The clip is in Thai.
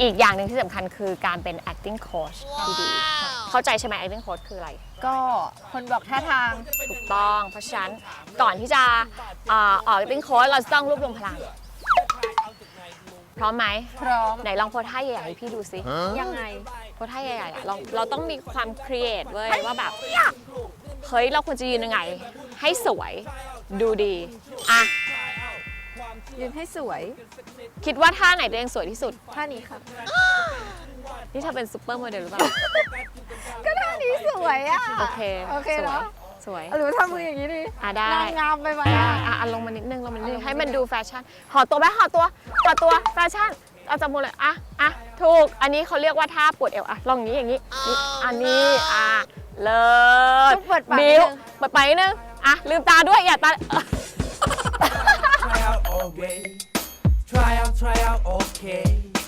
อีกอย่างหนึ่งที่สำคัญคือการเป็น acting coach ที่ดี เข้าใจใช่ไหม acting coach คืออะไร ก็คนบอกท่าทาง ถูกต้อง เพราะฉะนั้นก่อนที่จะอ่าออก acting coach เราจะต้องรวบรวมพลัง พร้อมไหม พร้อม ไหนลองโพสท่าใหญ่ๆให้พี่ดูสิยังไง โพสท่าใหญ่ๆอะเราเราต้องมีความครีเอทเว้ยว่าแบบ เฮ้ย เราควรจะยืนยังไง ให้สวยดูดี อะ ยืนให้สวยคิดว่าท่าไหนตัวเองสวยที่สุด ท่านี้ค่ะ นี่เธอเป็นซูเปอร์โมเดลหรือเปล่า ก็ท่านี้สวยอะ โอเคโอเคสวยเนาะสวย หรือทำมืออย่างนี้ดิอะได้ นางงามไปไหมได้อะ อะอะลงมานิดนึงลงมานิดนึงให้มันดูแฟชั่นห่อตัวไหมห่อตัวห่อตัวแฟชั่นเอาจับมือเลยอะอะถูก อันนี้เขาเรียกว่าท่าปวดเอวอะลองอย่างนี้อย่างนี้นี่อันนี้อะเลิศต้องเปิดปากบินิดวนึงเปิดไปนิดนึงอะลืมตาด้วยอย่าตา Cry out, okay. okay.